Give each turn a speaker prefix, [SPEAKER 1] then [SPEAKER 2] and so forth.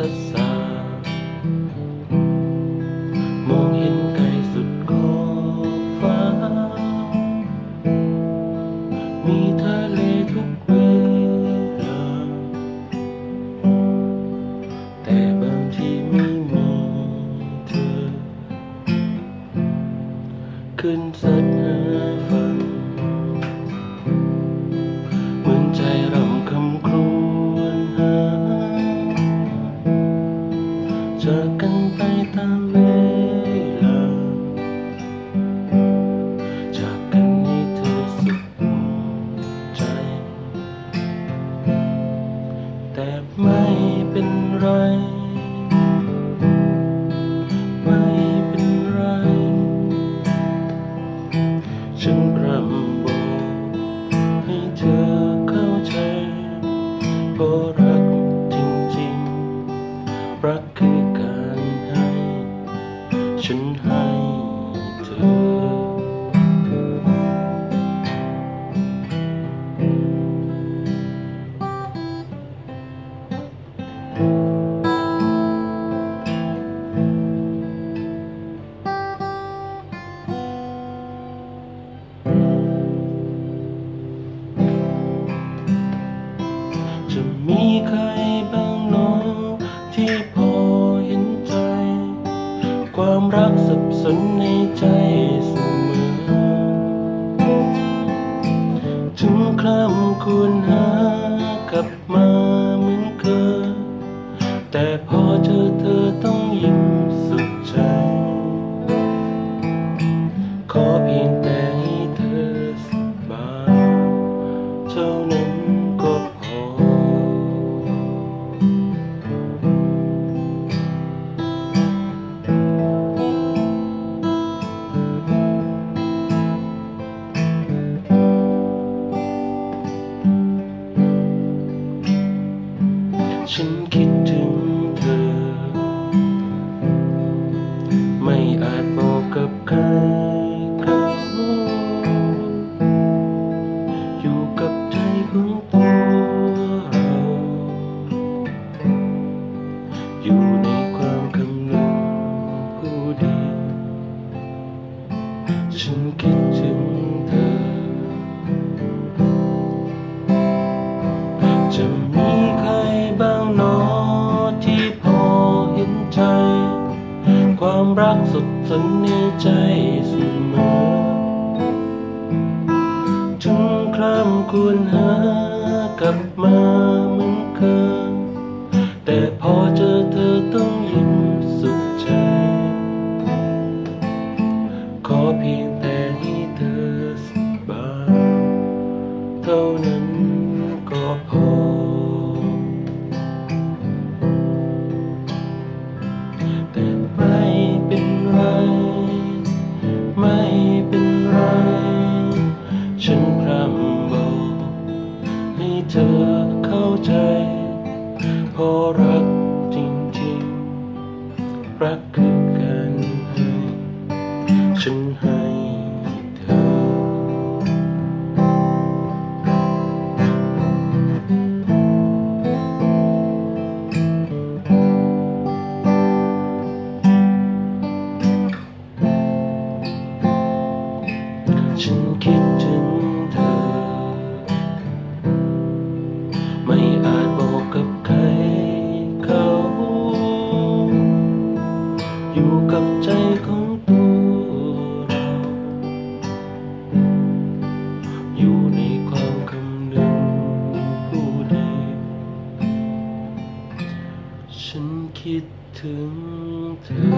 [SPEAKER 1] rất xa. Một hình cây rụt cô phá. Mi tha lê thúc quê là. Tè bằng chi mi mi thơ. Cơn giật phần à, vâng. จากกันไปตามเวลา จากกันให้เธอสุขใจ แต่ไม่เป็นไร ไม่เป็นไร ฉันรำบอกให้เธอเข้าใจเพราะรัก ใครบ้างหนอที่พอเห็นใจ ความรักสับสนในใจเสมอ ถึงคร่ำควรหากลับมาเหมือนเคยแต่พอ ฉันคิดถึงเธอ ไม่อาจบอกกับ ใจความรักสุดสนในใจเสมอถึงครามควรหากลับมา รักคือการให้ฉันให้เธอ ฉันคิดถึง อยู่ในความคำนึงผู้เดียวฉันคิดถึงเธอ